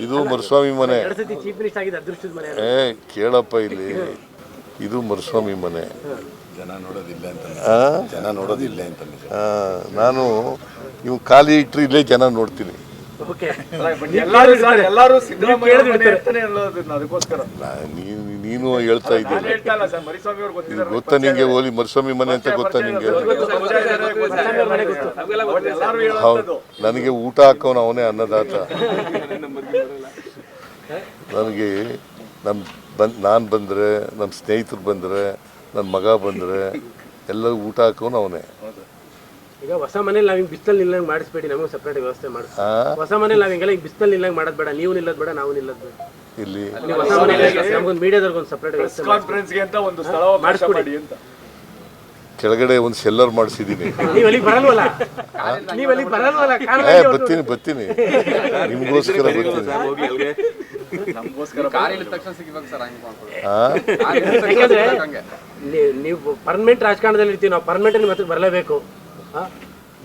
ಇದು ಮರುಸ್ವಾಮಿ ಮನೆ. ಎರಡು ಸತಿ ಚೀಫ್ ಮಿನಿಸ್ಟರ್ ಆಗಿದ್ದು ಅದೃಷ್ಟದ ಮನೆ ಏ ಕೇಳಪ್ಪ ಇಲ್ಲಿ. ಇದು ಮರುಸ್ವಾಮಿ ಮನೆ. ಜನ ನೋಡೋದಿಲ್ಲ ಅಂತ ಆ? ಜನ ನೋಡೋದಿಲ್ಲ ಅಂತ ಆ, ನಾನು ನೀವು ಖಾಲಿ ಇಟ್ಟರೆ ಇಲ್ಲೇ ಜನ ನೋಡ್ತೀನಿ. ಓಕೆ ಎಲ್ಲರೂ ಅದಕ್ಕೋಸ್ಕರ. ನೀನು ನೀನು ಹೇಳ್ತಾ ಇದ್ದೀನಿ. ಗೊತ್ತಾ ನಿಂಗೆ ಓಲಿ ಮರಿಸ್ವಾಮಿ ಮನೆ ಅಂತ ಗೊತ್ತಾ ನಿಂಗೆ? ಹೌದು. ನನಗೆ ಊಟ ಹಾಕೋನು ಅವನೇ ಅನ್ನದಾತ. ನನಗೆ ನಮ್ಮ ಬಂದ್ ನಾನು ಬಂದರೆ ನಮ್ಮ ಸ್ನೇಹಿತರು ಬಂದರೆ ನನ್ನ ಮಗ ಬಂದರೆ ಎಲ್ಲರೂ ಊಟ ಹಾಕೋನು ಅವನೇ. ಈಗ ಹೊಸ ಮನೇಲಿ ನಾವು ಹಿಂಗೆ ಬಿಸ್ತಲ್ಲಿ ನಿಲ್ಲಂಗೆ ಮಾಡಿಸ್ಬೇಡಿ ನಮಗೆ ಸಪ್ರೇಟ್ ವ್ಯವಸ್ಥೆ ಮಾಡಿ. ಹೊಸ ಮನೇಲಿ ನಾವು ಹಿಂಗೆಲ್ಲ ಹಿಂಗೆ ಬಿಸ್ತಲ್ಲಿ ನಿಲ್ಲಂಗೆ ಮಾಡೋದು ಬೇಡ ನೀವು ನಿಲ್ಲೋದು ಬೇಡ ನಾವು ನಿಲ್ಲೋದು ಬೇಡ. ಇಲ್ಲಿ. ನೀವು ಹೊಸ ಮನೇಲಿ ನಮ್ಗೊಂದು ಮೀಡಿಯಾದವ್ರಿಗೆ ಒಂದು ಸಪ್ರೇಟ್ ವ್ಯವಸ್ಥೆ ಕಾನ್ಫರೆನ್ಸ್ಗೆ ಅಂತ ಒಂದು ಸ್ಥಳ ಮಾಡಿಸ್ಕೊಡಿ. ಮಾಡಿ ಅಂತ. ಕೆಳಗಡೆ ಒಂದು ಸೆಲ್ಲರ್ ಮಾಡಿಸಿದೀನಿ. ನೀವು ಅಲ್ಲಿಗೆ ಬರಲ್ವಲ್ಲ? ನೀವು ಅಲ್ಲಿಗೆ ಬರಲ್ವಲ್ಲ? ಕಾರಣ ಏ ಬರ್ತೀನಿ ಬರ್ತೀನಿ. ನಿಮಗೋಸ್ಕರ ಬರ್ತೀನಿ. ನೀವು ಪರ್ಮನೆಂಟ್ ರಾಜಕಾರಣದಲ್ಲಿ ಇರ್ತೀವಿ ನಾವು ಪರ್ಮನೆಂಟ್ ಮತ್ತೆ ಬರಲೇಬೇಕು. ಹಾ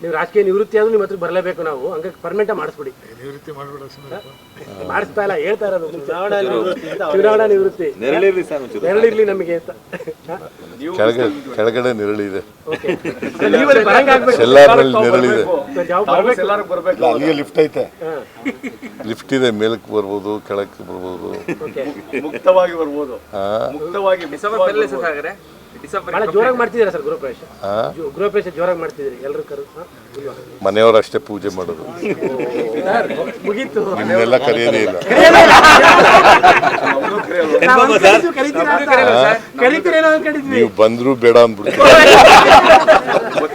ನೀವು ರಾಜಕೀಯ ನಿವೃತ್ತಿ ಆದ್ರೂ ನಿಮ್ಮ ಹತ್ರ ಬರಲೇಬೇಕು ನಾವು. ಹಂಗಾಗಿ ಪರ್ಮನೆಂಟ್ ಮಾಡಿಸ್ಬಿಡಿ. ಮಾಡಿಸ್ತಾ ಇಲ್ಲ ಹೇಳ್ತಾ ಇರೋದು. ಚುನಾವಣಾ ನಿವೃತ್ತಿ ಚುನಾವಣಾ ನಿವೃತ್ತಿ. ನೆರಳಿರ್ಲಿ ನಮಗೆ ಅಂತ. ಕೆಳಗಡೆ ಕೆಳಗಡೆ ನೆರಳಿದೆ ಬರಂಗಾಗ್ಬೇಕು ಸೆಲ್ಲಾರ್ನಲ್ಲಿ ನೆರಳಿದೆ ಎಲ್ಲರೂ ಅಲ್ಲಿಗೆ ಲಿಫ್ಟ್ ಐತೆ. ಲಿಫ್ಟ್ ಇದೆ ಮೇಲಕ್ಕೆ ಬರ್ಬೋದು ಕೆಳಕ್ಕೆ ಬರ್ಬೋದು. ಓಕೆ. ಮುಕ್ತವಾಗಿ ಬರ್ಬೋದು. ಮುಕ್ತವಾಗಿ ಬಹಳ ಜೋರಾಗಿ ಮಾಡ್ತಿದ್ದೀರಾ ಸರ್ ಗೃಹಪ್ರವೇಶ? ಆ? ಜೋ- ಗೃಹಪ್ರವೇಶ ಜೋರಾಗಿ ಮಾಡ್ತಿದ್ದೀರಿ ಎಲ್ಲರೂ ಕರು ಹಾ? ಇಲ್ವಾ? ಅಷ್ಟೇ ಪೂಜೆ ಮಾಡೋದು. ಸರ್, ಮುಗೀತು. ನಿಮ್ಮನ್ನೆಲ್ಲ ಕರೆಯೋದೇ ಇಲ್ಲ. ಕರೀತೀರೇನೋ ಅನ್ಕೊಂಡಿದ್ವಿ ನೀವು ಬಂದ್ರು ಬೇಡ ಅಂದ್ಬಿಡ್ತೀವಿ